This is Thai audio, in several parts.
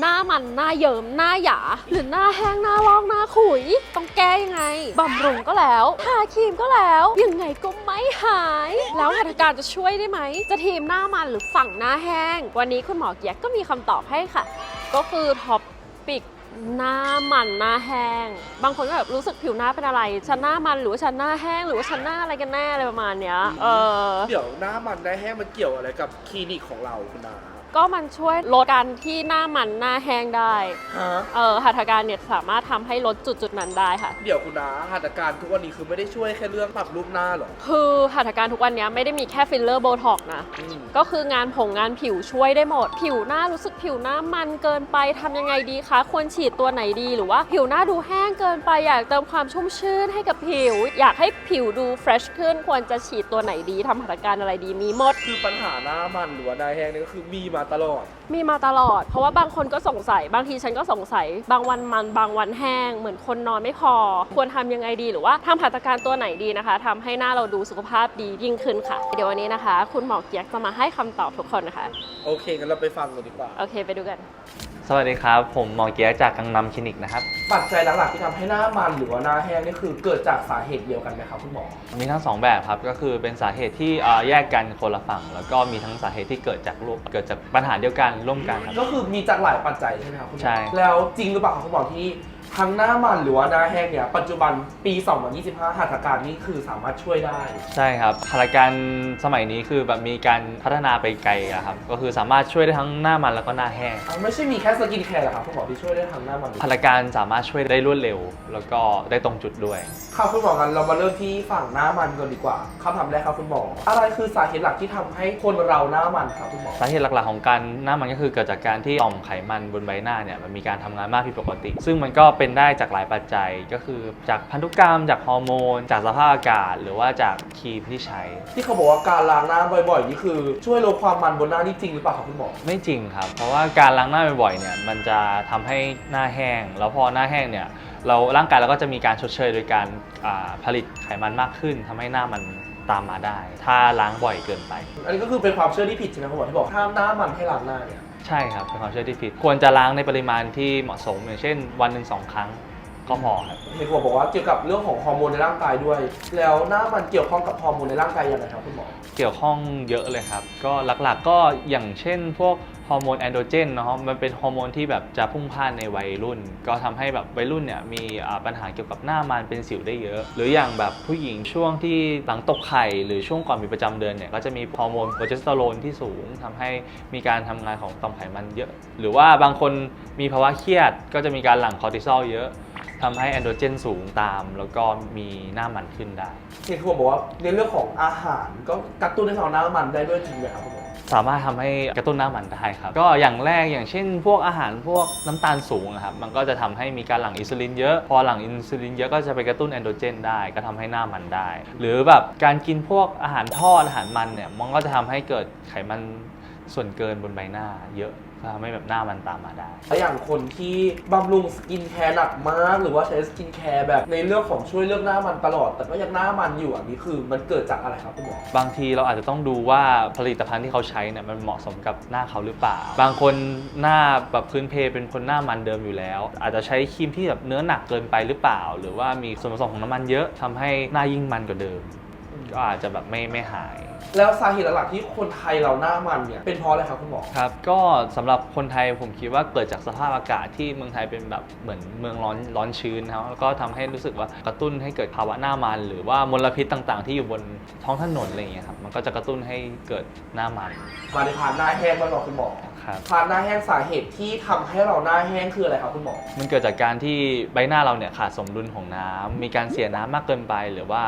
หน้ามันหน้าเยิมหน้าหยา หรือหน้าแห้งหน้าลอกหน้าขุย ต้องแก้ยังไงบำรุงก็แล้วทาครีมก็แล้ว ยังไงก็ไม่หาย แล้วหัตถการจะช่วยได้ไหม จะทีมหน้ามันหรือฝั่งหน้าแห้ง วันนี้คุณหมอเกียกก็มีคำตอบให้ค่ะ ก็คือท็อปปิกหน้ามันหน้าแห้ง บางคนก็แบบรู้สึกผิวหน้าเป็นอะไร ฉันหน้ามันหรือว่าฉันหน้าแห้ง หรือว่าฉันหน้าอะไรกันแน่อะไรประมาณเนี้ย เออ เดี๋ยวหน้ามันได้าแห้งมันเกี่ยวอะไรกับคลินิกของเราคุณนา ก็มันช่วยลดการที่หน้ามันหน้าแห้งได้ ฮะเออหัตถการเนี่ยสามารถทำให้ลดจุดจุดๆนั้นได้ค่ะ เดี๋ยวคุณนาหัตถการทุกวันนี้คือไม่ได้ช่วยแค่เรื่องปรับรูปหน้าหรอคือหัตถการทุกวันเนี้ยไม่ได้มีแค่ฟิลเลอร์โบท็อกซ์นะ อืม ก็คืองานผงงานผิวช่วยได้หมด ผิวหน้ารู้สึกผิวหน้ามันเกินไปทำยังไงดีคะ ควรฉีดตัวไหนดีหรือว่าผิวหน้าดูแห้งเกินไปอยากเติมความชุ่มชื่นให้กับผิว อยากให้ผิวดูเฟรชขึ้น ควรจะฉีดตัวไหนดีทำหัตถการอะไรดีมีหมด คือปัญหาหน้ามันหรือว่าหน้าแห้งนี่ก็คือมีมาตลอด มีมาตลอด เพราะว่าบางคนก็สงสัย บางทีฉันก็สงสัย บางวันมัน บางวันแห้ง เหมือนคนนอนไม่พอ ควรทำยังไงดี หรือว่าทำหัตถการตัวไหนดีนะคะทำให้หน้าเราดูสุขภาพดียิ่งขึ้นค่ะ เดี๋ยววันนี้นะคะ คุณหมอเกียกจะมาให้คำตอบทุกคนนะคะ โอเคงั้นเราไปฟังกันดีกว่า โอเคไปดูกัน สวัสดีครับ ผมหมอเกียร์จากกังนำคลินิกนะครับ ปัจจัยหลักๆที่ทำให้หน้ามันหรือว่าหน้าแห้งนี่คือเกิดจากสาเหตุเดียวกันไหมครับคุณหมอ มีทั้งสองแบบครับก็คือเป็นสาเหตุที่เอ่อแยกกันคนละฝั่ง แล้วก็มีทั้งสาเหตุที่เกิดจากร่วมเกิดจากปัญหาเดียวกันร่วมกันครับ ก็คือมีจากหลายปัจจัยใช่ไหมครับคุณหมอใช่ แล้วจริงหรือเปล่าครับคุณหมอที่ ทั้งหน้ามันหรือว่าหน้าแห้งเนี่ย ปัจจุบันปี 2025 หัตถการนี่คือสามารถช่วยได้ ใช่ครับพารการสมัยนี้คือแบบมีการพัฒนาไปไกลอะครับ ก็คือสามารถช่วยได้ทั้งหน้ามันแล้วก็หน้าแห้งอะไม่ใช่มีแค่สกินแคร์หรอครับคุณหมอที่ช่วยได้ทั้งหน้ามันพารการสามารถช่วยได้รวดเร็ว แล้วก็ได้ตรงจุดด้วยครับคุณหมองั้นเรามาเริ่มที่ฝั่งหน้ามันก่อนดีกว่าคำถามแรกครับคุณหมอ อะไรคือสาเหตุหลักที่ทำให้คนเราหน้ามันครับคุณหมอ สาเหตุหลักๆของการหน้ามันก็คือเกิดจากการที่ต่อมไขมันบนใบหน้าเนี่ยมันมีการทำงานมากผิดปกติ ซึ่งมันก็เป็นได้จากหลายปัจจัยก็คือจากพันธุกรรม จากฮอร์โมน จากสภาพอากาศ หรือว่าจากครีมที่ใช้ ที่เขาบอกว่าการล้างหน้าบ่อยๆ นี่คือช่วยลดความมันบนหน้านี่จริงหรือเปล่าครับคุณหมอ ไม่จริงครับ เพราะว่าการล้างหน้าบ่อยๆเนี่ยมันจะทำให้หน้าแห้ง แล้วพอหน้าแห้งเนี่ยเราร่างกายเราก็จะมีการชดเชยโดยการอ่าผลิตไขมันมากขึ้นทำให้หน้ามันตามมาได้ ถ้าล้างบ่อยเกินไป อันนี้ก็คือเป็นความเชื่อที่ผิดใช่ไหมคุณหมอที่บอกห้ามหน้ามันให้ล้างหน้าเนี่ย ใช่ครับเป็นความเชื่อที่ผิด ควรจะล้างในปริมาณที่เหมาะสมอย่างเช่น วันหนึ่งสองครั้งก็พอครับ เห็นคุณหมอบอกว่าเกี่ยวกับเรื่องของฮอร์โมนในร่างกายด้วย แล้วหน้ามันเกี่ยวข้องกับฮอร์โมนในร่างกายยังไงครับคุณหมอ เกี่ยวข้องเยอะเลยครับ ก็หลักๆก็อย่างเช่นพวก ฮอร์โมนแอนโดรเจนเนาะมันเป็นฮอร์โมนที่แบบจะพุ่งพล่านในวัยรุ่น ก็ทำให้แบบวัยรุ่นเนี่ยมีอ่าปัญหาเกี่ยวกับหน้ามันเป็นสิวได้เยอะ หรืออย่างแบบผู้หญิงช่วงที่หลังตกไข่หรือช่วงก่อนมีประจำเดือนเนี่ยก็จะมีฮอร์โมนโปรเจสเตอโรนที่สูงทำให้มีการทำงานของต่อมไขมันเยอะ หรือว่าบางคนมีภาวะเครียด ก็จะมีการหลั่งคอร์ติซอลเยอะทำให้แอนโดรเจนสูงตาม แล้วก็มีหน้ามันขึ้นได้เห็นคุณหมอบอกว่าในเรื่องของอาหารก็กระตุ้นให้เราหน้ามันได้ด้วยจริงไหมครับคุณหมอสามารถทำให้กระตุ้นหน้ามันได้ครับก็อย่างแรกอย่างเช่น พวกอาหารพวกน้ำตาลสูงอะครับมันก็จะทำให้มีการหลั่งอินซูลินเยอะ พอหลั่งอินซูลินเยอะก็จะไปกระตุ้นแอนโดรเจนได้ก็ทำให้หน้ามันได้ หรือแบบการกินพวกอาหารทอดอาหารมันเนี่ยมันก็จะทำให้เกิดไขมันส่วนเกินบนใบหน้าเยอะ ก็ทำให้แบบหน้ามันตามมาได้ แล้วอย่างคนที่บำรุงสกินแคร์หนักมาก หรือว่าใช้สกินแคร์แบบในเรื่องของช่วยเรื่องหน้ามันตลอด แต่ก็ยังหน้ามันอยู่อันนี้คือมันเกิดจากอะไรครับคุณหมอ บางทีเราอาจจะต้องดูว่าผลิตภัณฑ์ที่เขาใช้เนี่ยมันเหมาะสมกับหน้าเขาหรือเปล่า บางคนหน้าแบบพื้นเพเป็นคนหน้ามันเดิมอยู่แล้ว อาจจะใช้ครีมที่แบบเนื้อหนักเกินไปหรือเปล่า หรือว่ามีส่วนผสมของน้ำมันเยอะทำให้หน้ายิ่งมันกว่าเดิม ก็อาจจะแบบไม่ไม่หาย แล้วสาเหตุหลักๆที่คนไทยเราหน้ามันเนี่ยเป็นเพราะอะไรครับคุณหมอ ครับ ก็สำหรับคนไทยผมคิดว่าเกิดจากสภาพอากาศที่เมืองไทยเป็นแบบเหมือนเมืองร้อนร้อนชื้นนะครับแล้วก็ทำให้รู้สึกว่ากระตุ้นให้เกิดภาวะหน้ามัน หรือว่ามลพิษต่างๆ ที่อยู่บนท้องถนนอะไรอย่างเงี้ยครับมันก็จะกระตุ้นให้เกิดหน้ามัน มาในพานหน้าแห้งบ้างเหรอคุณหมอ ครับพานหน้าแห้งสาเหตุที่ทำให้เราหน้าแห้งคืออะไรครับคุณหมอ มันเกิดจากการที่ใบหน้าเราเนี่ยขาดสมดุลของน้ำมีการเสียน้ำมากเกินไป หรือว่า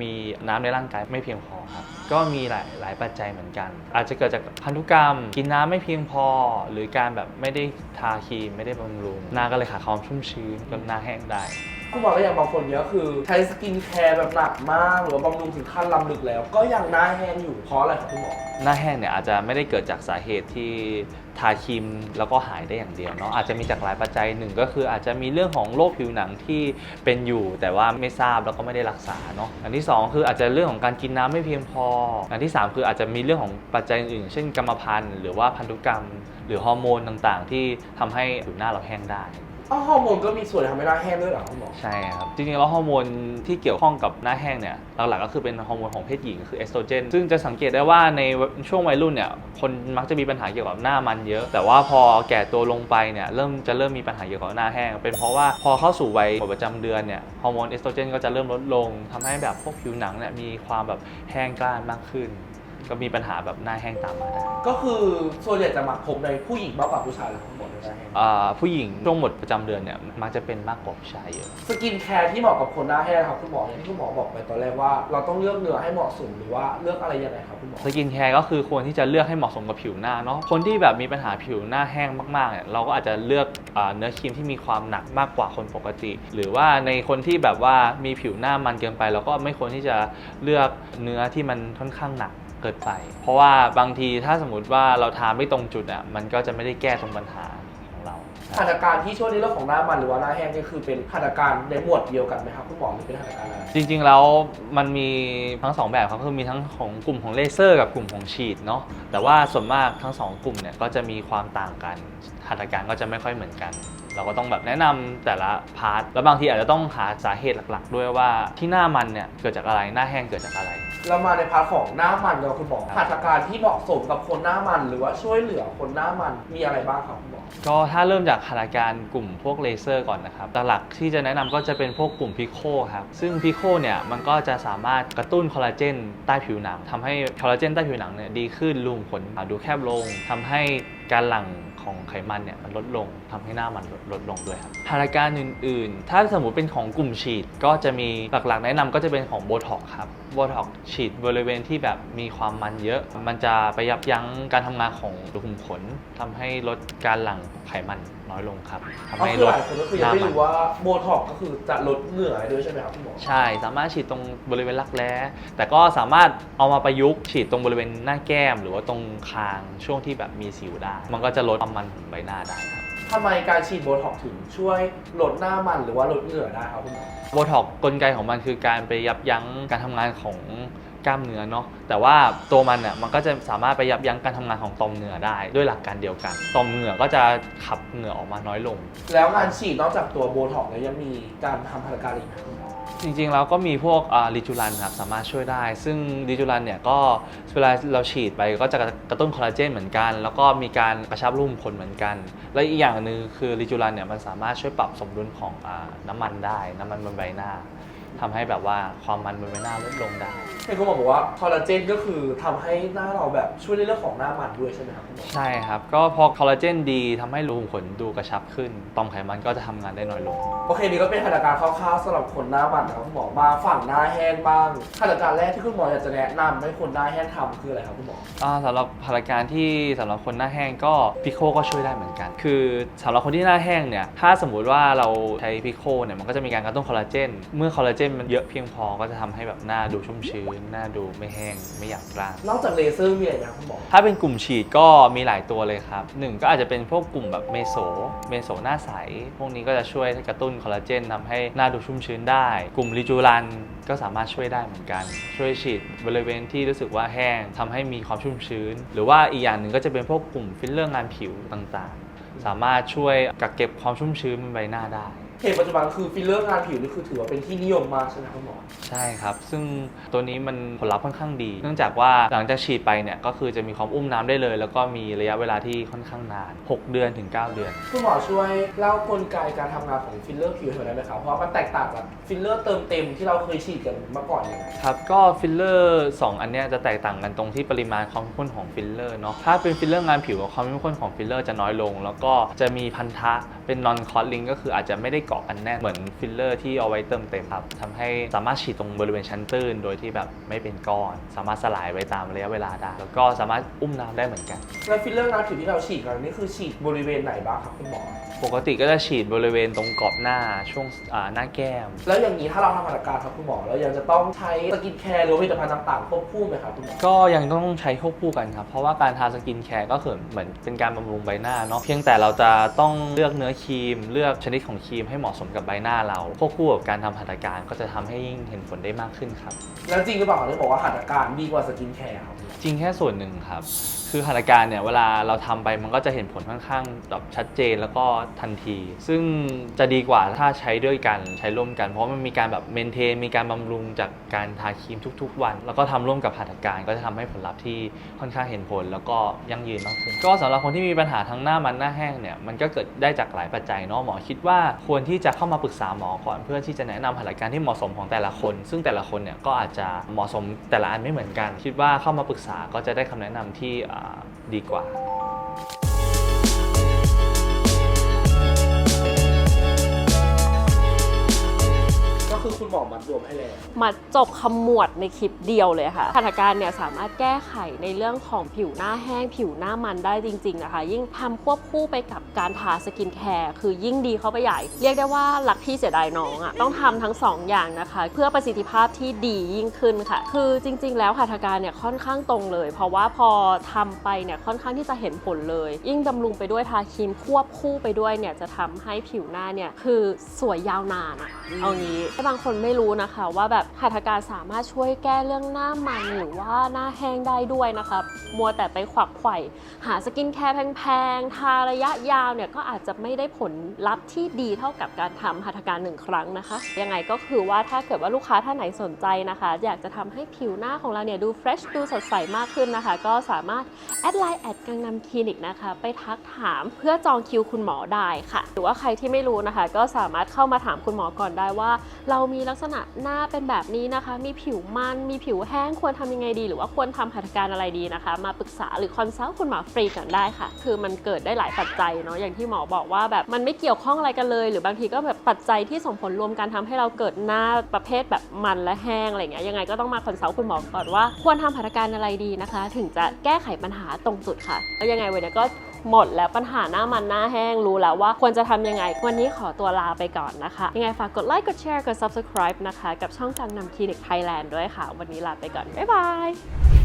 มีน้ำในร่างกายไม่เพียงพอครับ ก็มีหลายหลายปัจจัยเหมือนกัน อาจจะเกิดจากพันธุกรรม กินน้ำไม่เพียงพอ หรือการแบบไม่ได้ทาครีมไม่ได้บำรุงหน้าก็เลยขาดความชุ่มชื้นจนหน้าแห้งได้ คุณหมอก็อย่างบางคนเนี้ยคือใช้สกินแคร์แบบหนักมาก หรือว่าบำรุงถึงขั้นลำลึกแล้ว ก็ยังหน้าแห้งอยู่เพราะอะไรครับคุณหมอ หน้าแห้งเนี่ยอาจจะไม่ได้เกิดจากสาเหตุที่ทาครีมแล้วก็หายได้อย่างเดียวเนาะอาจจะมีจากหลายปัจจัยหนึ่งก็คืออาจจะมีเรื่องของโรคผิวหนังที่เป็นอยู่ แต่ว่าไม่ทราบแล้วก็ไม่ได้รักษาเนาะอันที่สองคืออาจจะเรื่องของการกินน้ำไม่เพียงพอ อันที่สามคืออาจจะมีเรื่องของปัจจัยอื่นๆเช่นกรรมพันธุ์หรือว่าพันธุกรรม หรือฮอร์โมนต่างๆ ที่ทำให้ผิวหน้าเราแห้งได้ อ้าวฮอร์โมนก็มีส่วนทำให้หน้าแห้งด้วยเหรอคุณหมอ ใช่ครับจริงๆแล้วฮอร์โมนที่เกี่ยวข้องกับหน้าแห้งเนี่ยหลักๆก็คือเป็นฮอร์โมนของเพศหญิงคือเอสโตรเจนซึ่งจะสังเกตได้ว่าในช่วงวัยรุ่นเนี่ยคนมักจะมีปัญหาเกี่ยวกับหน้ามันเยอะ แต่ว่าพอแก่ตัวลงไปเนี่ยเริ่มจะเริ่มมีปัญหาเกี่ยวกับหน้าแห้ง เป็นเพราะว่าพอเข้าสู่วัยประจำเดือนเนี่ยฮอร์โมนเอสโตรเจนก็จะเริ่มลดลงทำให้แบบพวกผิวหนังเนี่ยมีความแบบแห้งกร้านมากขึ้น ก็มีปัญหาแบบหน้าแห้งตามมาได้ก็คือส่วนใหญ่จะมักพบในผู้หญิงมากกว่าผู้ชายเลยครับคุณหมอในหน้าแห้งอ่าผู้หญิงช่วงหมดประจำเดือนเนี่ยมักจะเป็นมากกว่าผู้ชายเยอะ สกินแคร์ที่เหมาะกับคนหน้าแห้งครับคุณหมออย่างที่คุณหมอบอกไปตอนแรกว่า เราต้องเลือกเนื้อให้เหมาะสมหรือว่าเลือกอะไรยังไงครับคุณหมอ สกินแคร์ก็คือควรที่จะเลือกให้เหมาะสมกับผิวหน้าเนาะ คนที่แบบมีปัญหาผิวหน้าแห้งมากๆเนี่ยเราก็อาจจะเลือกอาเนื้อครีมที่มีความหนักมากกว่าคนปกติ หรือว่าในคนที่แบบว่ามีผิวหน้ามันเกินไป เราก็ไม่ควรที่จะเลือกเนื้อที่มันค่อนข้างหนัก เกินไป เพราะว่าบางทีถ้าสมมติว่าเราทาไม่ตรงจุดอะมันก็จะไม่ได้แก้ตรงปัญหาของเรา หัตถการที่ช่วยในเรื่องของหน้ามันหรือว่าหน้าแห้งนี่คือเป็นหัตถการในหมวดเดียวกันไหมครับคุณหมอหรือเป็นหัตถการอะไร จริงๆแล้วมันมีทั้งสองแบบครับคือมีทั้งของกลุ่มของเลเซอร์กับกลุ่มของฉีดเนาะแต่ว่าส่วนมากทั้งสองกลุ่มเนี่ยก็จะมีความต่างกันหัตถการก็จะไม่ค่อยเหมือนกัน เราก็ต้องแบบแนะนำแต่ละพาร์ทแล้วบางทีอาจจะต้องหาสาเหตุหลักๆ ด้วยว่าที่หน้ามันเนี่ยเกิดจากอะไรหน้าแห้งเกิดจากอะไร เรามาในพาร์ทของหน้ามันเราคุณหมอครับหัตถการที่เหมาะสมกับคนหน้ามัน หรือว่าช่วยเหลือคนหน้ามันมีอะไรบ้างครับคุณหมอก็ถ้าเริ่มจากหัตถการกลุ่มพวกเลเซอร์ก่อนนะครับหลักๆที่จะแนะนำก็จะเป็นพวกกลุ่มพิโคครับซึ่งพิโคเนี่ยมันก็จะสามารถกระตุ้นคอลลาเจนใต้ผิวหนังทำให้คอลลาเจนใต้ผิวหนังเนี่ยดีขึ้นรูขุมขนดูแคบลงทำให้ การหลั่งของไขมันเนี่ยมันลดลงทำให้หน้ามันลดลดลงด้วยครับภารการอื่น ๆ ถ้าสมมุติเป็นของกลุ่มฉีดก็จะมีหลักๆ แนะนำก็จะเป็นของโบท็อกครับ โบท็อกฉีดบริเวณที่แบบมีความมันเยอะ มันจะไปยับยั้งการทำงานของรูขุมขนทำให้ลดการหลั่งไขมันน้อยลงครับทำก็ให้คือลหดลายคนก็คือหยังน้าไม่มันรู้ว่าโบท็อกก็คือจะลดเหงื่อด้วยใช่ไหมครับคุณหมอ ใช่ สามารถฉีดตรงบริเวณรักแร้ แต่ก็สามารถเอามาประยุกต์ฉีดตรงบริเวณหน้าแก้ม หรือว่าตรงคางช่วงที่แบบมีสิวได้ มันก็จะลดความมันของใบหน้าได้ครับ ทำไมการฉีดโบท็อกถึงช่วยลดหน้ามันหรือว่าลดเหงื่อได้ครับคุณหมอ โบท็อกกลไกของมันคือการไปยับยั้งการทำงานของกล้ามเนื้อเนาะแต่ว่าตัวมันอะมันก็จะสามารถไปยับยั้งการทำงานของต่อมเหงื่อได้ด้วยหลักการเดียวกันต่อมเหงื่อก็จะขับเหงื่อออกมาน้อยลง แล้วงานฉีดนอกจากตัวโบท็อกแล้วยังมีการทำหัตถการอีกไหมคุณหมอ จริงๆแล้วก็มีพวกลิจูรันครับสามารถช่วยได้ ซึ่งลิจูรันเนี่ยก็เวลาเราฉีดไปก็จะกระตุ้นคอลลาเจนเหมือนกัน แล้วก็มีการกระชับรูขุมขนเหมือนกัน และอีกอย่างหนึ่งคือลิจูรันเนี่ยมันสามารถช่วยปรับสมดุลของอน้ำมันได้ น้ำมันบนใบหน้า ทำให้แบบว่าความมันบนใบหน้าลดลงได้ เห็นคุณหมอบอกว่าคอลลาเจนก็คือทำให้หน้าเราแบบช่วยในเรื่องของหน้ามันด้วยใช่ไหมครับคุณหมอใช่ครับ ก็พอคอลลาเจนดีทำให้รูขุมขนดูกระชับขึ้นต่อมไขมันก็จะทำงานได้น้อยลง โอเคนี่ก็เป็นหัตถการคร่าวๆสำหรับคนหน้ามันนะครับคุณหมอมาฝั่งหน้าแห้งบ้างหัตถการแรกที่คุณหมออยากจะแนะนำให้คนหน้าแห้งทำคืออะไรครับคุณหมอ อ่าสำหรับพลังการที่สำหรับคนหน้าแห้งก็พิโคก็ช่วยได้เหมือนกัน คือสำหรับคนที่หน้าแห้งเนี่ยถ้าสมมุติว่าเราใช้พิโคเนี่ยมันก็จะมีการกระตุ้นคอลลาเจนเมื่อคอลลาเจนมันเยอะเพียงพอก็จะทำให้แบบหน้าดูชุ่มชื้น หน้าดูไม่แห้งไม่หยาบกร้าน นอกจากเลเซอร์มีอะไรไหมครับคุณหมอ ถ้าเป็นกลุ่มฉีดก็มีหลายตัวเลยครับหนึ่งก็อาจจะเป็นพวกกลุ่มแบบเมโซเมโซหน้าใส พวกนี้ก็จะช่วยกระตุ้นคอลลาเจนทำให้หน้าดูชุ่มชื้นได้ กลุ่มลิจูรันก็สามารถช่วยได้เหมือนกัน ช่วยฉีดบริเวณที่รู้สึกว่าแห้งทำให้มีความชุ่มชื้น หรือว่าอีกอย่างหนึ่งก็จะเป็นพวกกลุ่มฟิลเลอร์งานผิวต่างๆ สามารถช่วยกักเก็บความชุ่มชื้นบนใบหน้าได้ เหตุปัจจุบันคือฟิลเลอร์งานผิวนี่คือถือว่าเป็นที่นิยมมากใช่ไหมครับคุณหมอ ใช่ครับ ซึ่งตัวนี้มันผลลัพธ์ค่อนข้างดี เนื่องจากว่าหลังจากฉีดไปเนี่ยก็คือจะมีความอุ้มน้ำได้เลย แล้วก็มีระยะเวลาที่ค่อนข้างนาน 6 เดือนถึง 9 เดือน คุณหมอช่วยเล่ากลไกการทำงานของฟิลเลอร์ผิวให้หน่อยได้ไหมครับ เพราะว่ามันแตกต่างจากฟิลเลอร์เติมเต็มที่เราเคยฉีดกันเมื่อก่อนยังไง ครับ ก็ฟิลเลอร์2อันเนี้ยจะแตกต่างกันตรงที่ปริมาณความเข้มข้นของฟิลเลอร์เนาะ ถ้าเป็นฟิลเลอร์งานผิวความเข้มข้นของฟิลเลอร์จะน้อยลง แล้วก็จะมีพันธะเป็น non clot link ก็คืออาจจะไม่ได้เกาะกันแน่นเหมือนฟิลเลอร์ที่เอาไว้เติมเต็มครับทำให้สามารถฉีดตรงบริเวณชั้นตื้น โดยที่แบบไม่เป็นก้อน สามารถสลายไปตามระยะเวลาได้ แล้วก็สามารถอุ้มน้ำได้เหมือนกัน แล้วฟิลเลอร์หน้าผิวที่เราฉีดกันนี่คือฉีดบริเวณไหนบ้างครับคุณหมอ ปกติก็จะฉีดบริเวณตรงกรอบหน้าช่วงอ่าหน้าแก้ม แล้วอย่างนี้ถ้าเราทำหัตถการครับคุณหมอเรายังจะต้องใช้สกินแคร์หรือว่าผลิตภัณฑ์ต่างๆควบคู่ไหมครับคุณหมอ ก็ยังต้องใช้ควบคู่กันครับ เพราะว่าการทาสกินแคร์ก็คือเหมือนเป็นการบำรุงใบหน้าเนาะเพียงแต่เราจะต้องเลือกเนื้อครีม เลือกชนิดของครีมให้เหมาะสมกับใบหน้าเราควบคู่กับการทำหัตถการก็จะทำให้ยิ่งเห็นผลได้มากขึ้นครับ แล้วจริงหรือเปล่าที่บอกว่าหัตถการดีกว่าสกินแคร์ครับ จริงแค่ส่วนหนึ่งครับ คือหัตถการเนี่ยเวลาเราทำไปมันก็จะเห็นผลค่อนข้างแบบชัดเจนแล้วก็ทันที ซึ่งจะดีกว่าถ้าใช้ด้วยกันใช้ร่วมกัน เพราะมันมีการแบบเมนเทนมีการบำรุงจากการทาครีมทุก ๆ วัน แล้วก็ทำร่วมกับหัตถการก็จะทำให้ผลลัพธ์ที่ค่อนข้างเห็นผลแล้วก็ยั่งยืนมากขึ้น ก็สำหรับคนที่มีปัญหาทั้งหน้ามันหน้าแห้งเนี่ยมันก็เกิดได้จากหลายปัจจัยเนาะหมอคิดว่าควรที่จะเข้ามาปรึกษาหมอก่อน เพื่อที่จะแนะนำหัตถการที่เหมาะสมของแต่ละคน ซึ่งแต่ละคนเนี่ยก็อาจจะเหมาะสมแต่ละอันไม่เหมือนกัน คิดว่าเข้ามาปรึกษาก็จะได้คำแนะนำที่ ดีกว่า คุณหมอมัดรวมให้แล้ว มาจบขมวดในคลิปเดียวเลยค่ะหัตถการเนี่ยสามารถแก้ไขในเรื่องของผิวหน้าแห้งผิวหน้ามันได้จริง ๆ นะคะ ยิ่งทำควบคู่ไปกับการทาสกินแคร์คือยิ่งดีเข้าไปใหญ่ เรียกได้ว่ารักพี่เสียดายน้องอะ่ะต้องทำทั้งสองอย่างนะคะ เพื่อประสิทธิภาพที่ดียิ่งขึ้นค่ะ คือจริง ๆ แล้วหัตถการเนี่ยค่อนข้างตรงเลย เพราะว่าพอทำไปเนี่ยค่อนข้างที่จะเห็นผลเลย ยิ่งบำรุงไปด้วยทาครีมควบคู่ไปด้วยเนี่ยจะทำให้ผิวหน้าเนี่ยคือสวยยาวนานอะเอางี้บางคนไม่รู้นะคะ ว่าแบบหัตถการสามารถช่วยแก้เรื่องหน้ามันหรือว่าหน้าแห้งได้ด้วยนะคะมัวแต่ไปขวักไขว่หาสกินแคร์แพงๆ ทาระยะยาวเนี่ยก็อาจจะไม่ได้ผลลัพธ์ที่ดีเท่ากับการทำหัตถการหนึ่งครั้งนะคะ ยังไงก็คือว่าถ้าเกิดว่าลูกค้าท่านไหนสนใจนะคะ อยากจะทำให้ผิวหน้าของเราเนี่ยดูเฟรชดูสดใสมากขึ้นนะคะ ก็สามารถแอดไลน์แอดกังนำคลินิกนะคะ ไปทักถามเพื่อจองคิวคุณหมอได้ค่ะ หรือว่าใครที่ไม่รู้นะคะ ก็สามารถเข้ามาถามคุณหมอก่อนได้ว่า เรามีลักษณะหน้าเป็นแบบนี้นะคะ มีผิวมันมีผิวแห้งควรทำยังไงดี หรือว่าควรทำหัตถการอะไรดีนะคะ มาปรึกษาหรือคอนซัลท์คุณหมอฟรีก่อนได้ค่ะ คือมันเกิดได้หลายปัจจัยเนาะอย่างที่หมอบอกว่าแบบมันไม่เกี่ยวข้องอะไรกันเลย หรือบางทีก็แบบปัจจัยที่ส่งผลรวมกันทำให้เราเกิดหน้าประเภทแบบมันและแห้งอะไรเงี้ยยังไงก็ต้องมาคอนซัลท์คุณหมอก่อนว่าควรทำหัตถการอะไรดีนะคะ ถึงจะแก้ไขปัญหาตรงจุดค่ะแล้วยังไงวันนี้ก็ หมดแล้วปัญหาหน้ามันหน้าแห้งรู้แล้วว่าควรจะทำยังไง วันนี้ขอตัวลาไปก่อนนะคะ ยังไงฝากกดไลค์กดแชร์กด subscribe นะคะ กับช่องจังนำคลินิกไทยแลนด์ด้วยค่ะ วันนี้ลาไปก่อน บ๊ายบาย